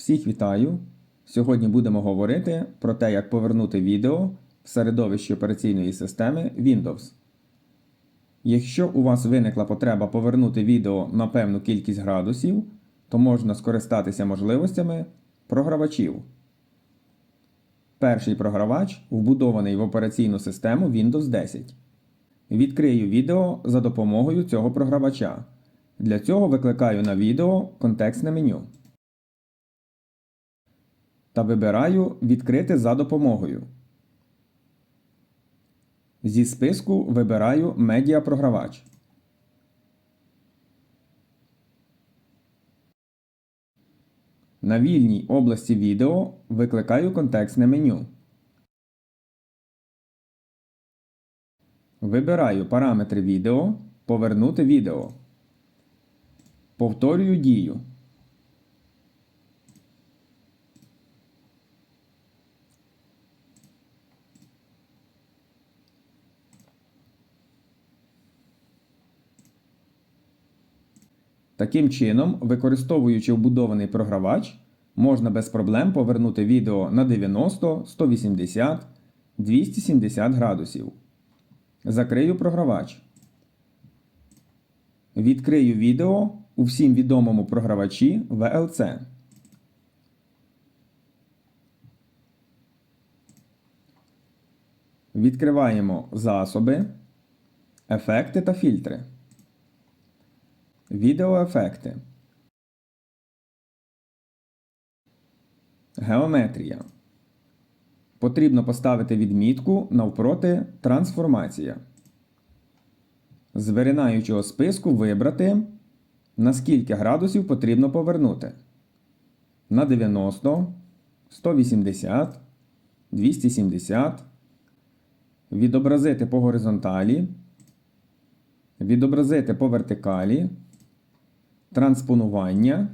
Всіх вітаю! Сьогодні будемо говорити про те, як повернути відео в середовище операційної системи Windows. Якщо у вас виникла потреба повернути відео на певну кількість градусів, то можна скористатися можливостями програвачів. Перший програвач вбудований в операційну систему Windows 10. Відкрию відео за допомогою цього програвача. Для цього викликаю на відео контекстне меню та вибираю Відкрити за допомогою. Зі списку вибираю Медіапрогравач. На вільній області відео викликаю контекстне меню. Вибираю параметри відео Повернути відео. Повторюю дію. Таким чином, використовуючи вбудований програвач, можна без проблем повернути відео на 90, 180, 270 градусів. Закрию програвач. Відкрию відео у всім відомому програвачі VLC. Відкриваємо засоби, ефекти та фільтри. Відеоефекти. Геометрія. Потрібно поставити відмітку навпроти Трансформація. З виринаючого списку вибрати, на скільки градусів потрібно повернути. На 90, 180, 270. Відобразити по горизонталі. Відобразити по вертикалі транспонування,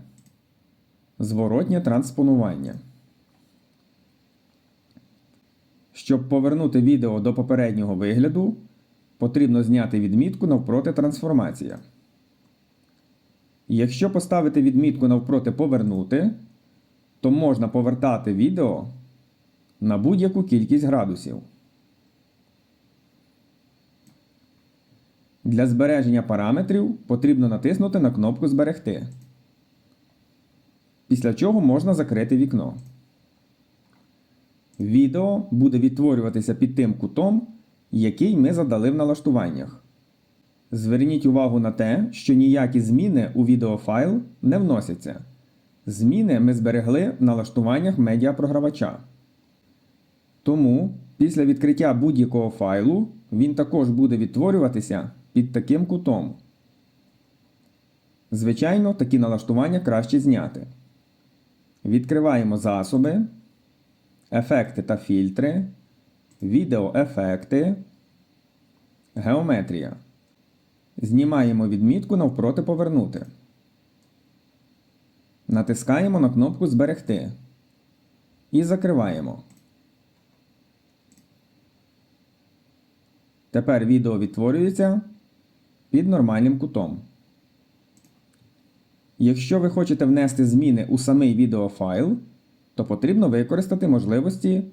зворотнє транспонування. Щоб повернути відео до попереднього вигляду, потрібно зняти відмітку навпроти трансформація. Якщо поставити відмітку навпроти повернути, то можна повертати відео на будь-яку кількість градусів. Для збереження параметрів потрібно натиснути на кнопку Зберегти. Після чого можна закрити вікно. Відео буде відтворюватися під тим кутом, який ми задали в налаштуваннях. Зверніть увагу на те, що ніякі зміни у відеофайл не вносяться. Зміни ми зберегли в налаштуваннях медіапрогравача. Тому після відкриття будь-якого файлу він також буде відтворюватися під таким кутом. Звичайно, такі налаштування краще зняти. Відкриваємо засоби, ефекти та фільтри, відеоефекти, геометрія. Знімаємо відмітку навпроти повернути. Натискаємо на кнопку Зберегти. І закриваємо. Тепер відео відтворюється під нормальним кутом. Якщо ви хочете внести зміни у самий відеофайл, то потрібно використати можливості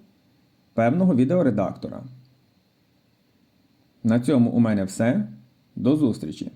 певного відеоредактора. На цьому у мене все. До зустрічі!